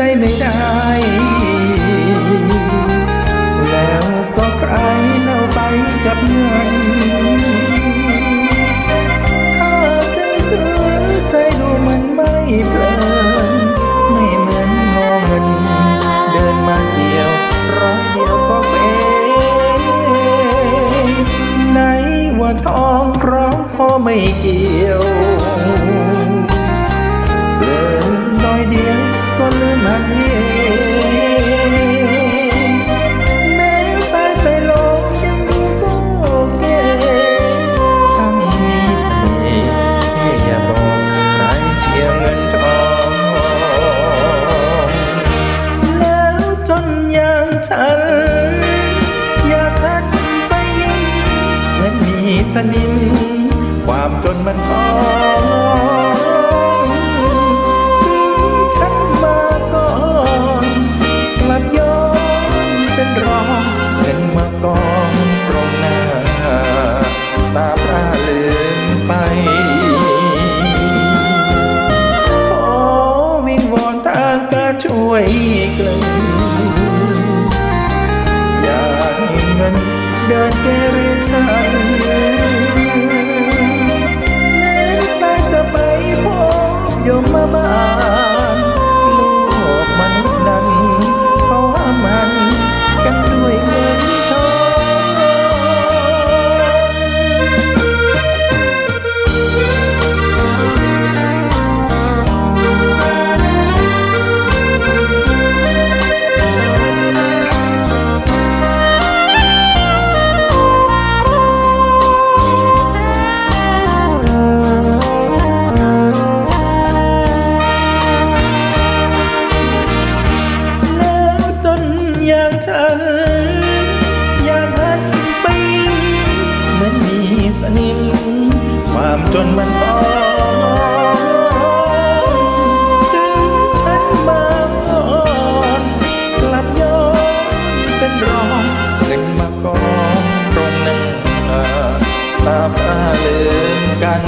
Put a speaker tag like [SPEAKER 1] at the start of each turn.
[SPEAKER 1] จไม่ได้ แล้วก็ใครเล่าไปกับเงินถ้าถึงเธอใจดูมันไม่เพลินไม่เหมือนงอเงิน เดินมาเดียวร้อยเดียวก็เป็นนว่าทองครองคไม่เกี่ยว Lord, my dear. ก็ลืมมันเองแม้ตายใส่ลงยังดูก็เก๋ช่างมีเสน่ห์แค่อย่าบอกใครเสียเงินทองแล้วจนอย่างฉัน อยากทักไปยิ้มเหมือนมีสนิมความจนมันฟ้อ ช่วยกลึงอย่าให้เงินเดินเกเร อย่างฉันอยากหันไป เหมือนมีสนิมความจนมันฟ้องถึงฉันมาก่อนกลับย้อนเป็นรองเงินมากองตรงหน้าตาพร่าลืมกัน